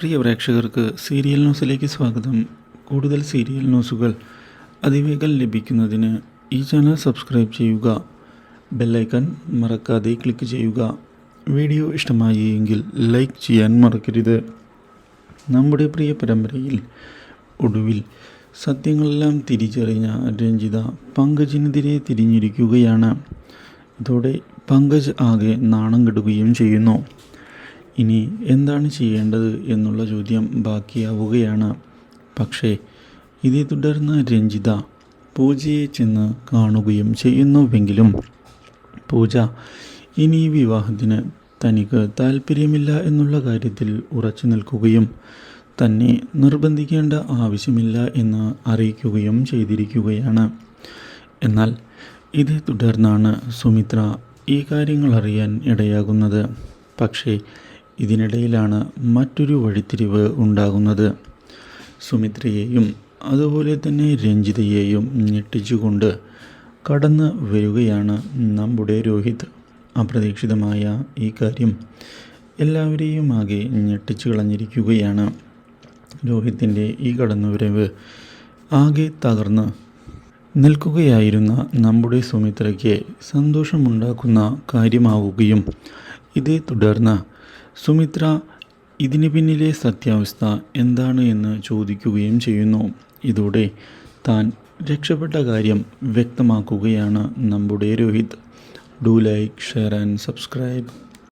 പ്രിയ പ്രേക്ഷകർക്ക് സീരിയൽ ന്യൂസിലേക്ക് സ്വാഗതം. കൂടുതൽ സീരിയൽ ന്യൂസുകൾ അതിവേഗം ലഭിക്കുന്നതിന് ഈ ചാനൽ സബ്സ്ക്രൈബ് ചെയ്യുക. ബെല്ലൈക്കൺ മറക്കാതെ ക്ലിക്ക് ചെയ്യുക. വീഡിയോ ഇഷ്ടമായി എങ്കിൽ ലൈക്ക് ചെയ്യാൻ മറക്കരുത്. നമ്മുടെ പ്രിയ പരമ്പരയിൽ ഒടുവിൽ സത്യങ്ങളെല്ലാം തിരിച്ചറിഞ്ഞ രഞ്ജിത പങ്കജിനെതിരെ തിരിഞ്ഞിരിക്കുകയാണ്. ഇതോടെ പങ്കജ് ആകെ നാണം കെടുകയും ചെയ്യുന്നു. ഇനി എന്താണ് ചെയ്യേണ്ടത് എന്നുള്ള ചോദ്യം ബാക്കിയാവുകയാണ്. പക്ഷേ ഇതേ തുടർന്ന് രഞ്ജിത പൂജയെ ചെന്ന് കാണുകയും ചെയ്യുന്നുവെങ്കിലും പൂജ ഇനി വിവാഹത്തിന് തനിക്ക് താല്പര്യമില്ല എന്നുള്ള കാര്യത്തിൽ ഉറച്ചു നിൽക്കുകയും തന്നെ നിർബന്ധിക്കേണ്ട ആവശ്യമില്ല എന്ന് അറിയിക്കുകയും ചെയ്തിരിക്കുകയാണ്. എന്നാൽ ഇതേ തുടർന്നാണ് സുമിത്ര ഈ കാര്യങ്ങൾ അറിയാൻ ഇടയാകുന്നത്. പക്ഷേ ഇതിനിടയിലാണ് മറ്റൊരു വഴിത്തിരിവ് ഉണ്ടാകുന്നത്. സുമിത്രയെയും അതുപോലെ തന്നെ രഞ്ജിതയെയും ഞെട്ടിച്ചുകൊണ്ട് കടന്ന് വരികയാണ് നമ്മുടെ രോഹിത്. അപ്രതീക്ഷിതമായ ഈ കാര്യം എല്ലാവരെയും ആകെ ഞെട്ടിച്ചു കളഞ്ഞിരിക്കുകയാണ്. രോഹിത്തിന്റെ ഈ കടന്നുവരവ് ആകെ തകർന്ന് നിൽക്കുകയായിരുന്ന നമ്മുടെ സുമിത്രയ്ക്ക് സന്തോഷമുണ്ടാക്കുന്ന കാര്യമാവുകയും ഇതേ തുടർന്ന് സുമിത്ര ഇതിന് പിന്നിലെ സത്യാവസ്ഥ എന്താണ് എന്ന് ചോദിക്കുകയും ചെയ്യുന്നു. ഇതോടെ താൻ രക്ഷപ്പെട്ട കാര്യം വ്യക്തമാക്കുകയാണ് നമ്മുടെ Rohit. Do like share and subscribe.